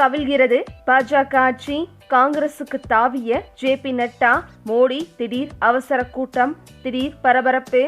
கவிழ்கிறது. பாஜக ஆட்சி காங்கிரசுக்கு தாவிய ஜே பி நட்டா மோடி திடீர் அவசர கூட்டம் திடீர் பரபரப்பு.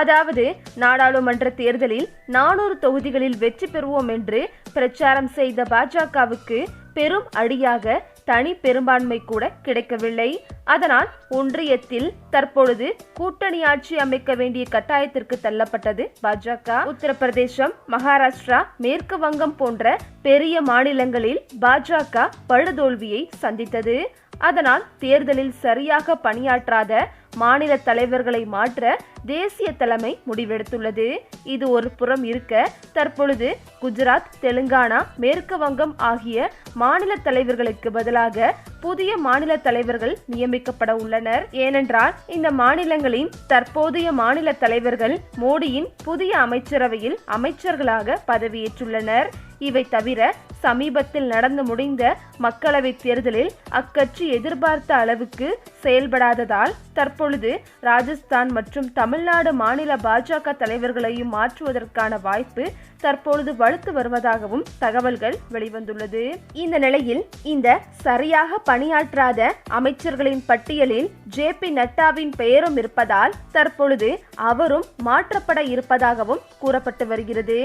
அதாவது நாடாளுமன்ற தேர்தலில் நானூறு தொகுதிகளில் வெற்றி பெறுவோம் என்று பிரச்சாரம் செய்த பாஜகவுக்கு பெரும் அடியாக தனி பெரும்பான்மை கூட கிடைக்கவில்லை. அதனால் ஒன்றியத்தில் தற்பொழுது கூட்டணி ஆட்சி அமைக்க வேண்டிய கட்டாயத்திற்கு தள்ளப்பட்டது பாஜக. உத்தரப்பிரதேசம் மகாராஷ்டிரா மேற்கு வங்கம் போன்ற பெரிய மாநிலங்களில் பாஜக படுதோல்வியை சந்தித்தது. அதனால் தேர்தலில் சரியாக பணியாற்றாத மாநில தலைவர்களை மாற்ற தேசிய தலைமை முடிவெடுத்துள்ளது. இது ஒரு புறம் இருக்க தற்பொழுது குஜராத் தெலுங்கானா மேற்கு வங்கம் ஆகிய மாநில தலைவர்களுக்கு பதிலாக புதிய மாநில தலைவர்கள் நியமிக்கப்பட உள்ளனர். ஏனென்றால் இந்த மாநிலங்களின் தற்போதைய மாநில தலைவர்கள் மோடியின் புதிய அமைச்சரவையில் அமைச்சர்களாக பதவியேற்றுள்ளனர். இவை தவிர சமீபத்தில் நடந்து முடிந்த மக்களவைத் தேர்தலில் அக்கட்சி எதிர்பார்த்த அளவுக்கு செயல்படாததால் தற்பொழுது ராஜஸ்தான் மற்றும் தமிழ்நாடு மாநில பாஜக தலைவர்களையும் மாற்றுவதற்கான வாய்ப்பு தற்பொழுது வலுத்து வருவதாகவும் தகவல்கள் வெளிவந்துள்ளது. இந்த நிலையில் இந்த சரியாக பணியாற்றாத அமைச்சர்களின் பட்டியலில் ஜே பி நட்டாவின் பெயரும் இருப்பதால் தற்பொழுது அவரும் மாற்றப்பட இருப்பதாகவும் கூறப்பட்டு வருகிறது.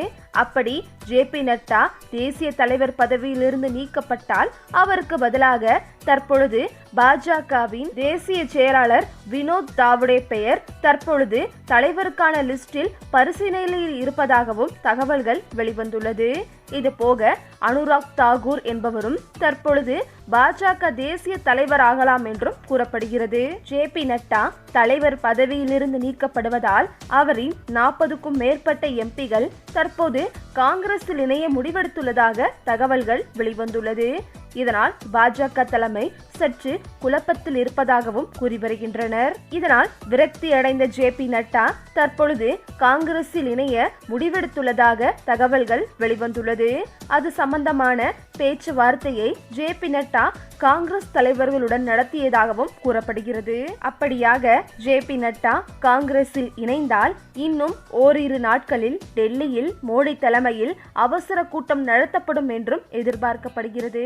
அப்படி ஜே பி நட்டா தேசிய தலைவர் பதவியிலிருந்து நீக்கப்பட்டால் அவருக்கு பதிலாக தற்பொழுது பாஜகவின் தேசிய செயலாளர் வினோத் தாவுடே பெயர். தற்பொழுது தலைவருக்கான லிஸ்டில் பரிசீலனையில் இருப்பதாகவும் தகவல்கள் வெளிவந்துள்ளது. இது போக அனுராக் தாகூர் என்பவரும் தற்பொழுது பாஜக தேசிய தலைவர் ஆகலாம் என்றும் கூறப்படுகிறது. ஜே பி நட்டா தலைவர் பதவியிலிருந்து நீக்கப்படுவதால் அவரின் நாற்பதுக்கும் மேற்பட்ட எம்பிகள் தற்போது காங்கிரஸில் இணைய முடிவெடுத்துள்ளதாக தகவல்கள் வெளிவந்துள்ளது. இதனால் பாஜக தலைமை சற்று குழப்பத்தில் இருப்பதாகவும் கூறி வருகின்றனர். இதனால் விரக்தி அடைந்த ஜே பி நட்டா தற்பொழுது காங்கிரஸில் இணைய முடிவெடுத்துள்ளதாக தகவல்கள் வெளிவந்துள்ளது. அது சம்பந்தமான பேச்சுவார்த்தையை ஜே பி நட்டா காங்கிரஸ் தலைவர்களுடன் நடத்தியதாகவும் கூறப்படுகிறது. அப்படியாக ஜே பி நட்டா காங்கிரஸில் இணைந்தால் இன்னும் ஓரிரு நாட்களில் டெல்லியில் மோடி தலைமையில் அவசர கூட்டம் நடத்தப்படும் என்றும் எதிர்பார்க்கப்படுகிறது.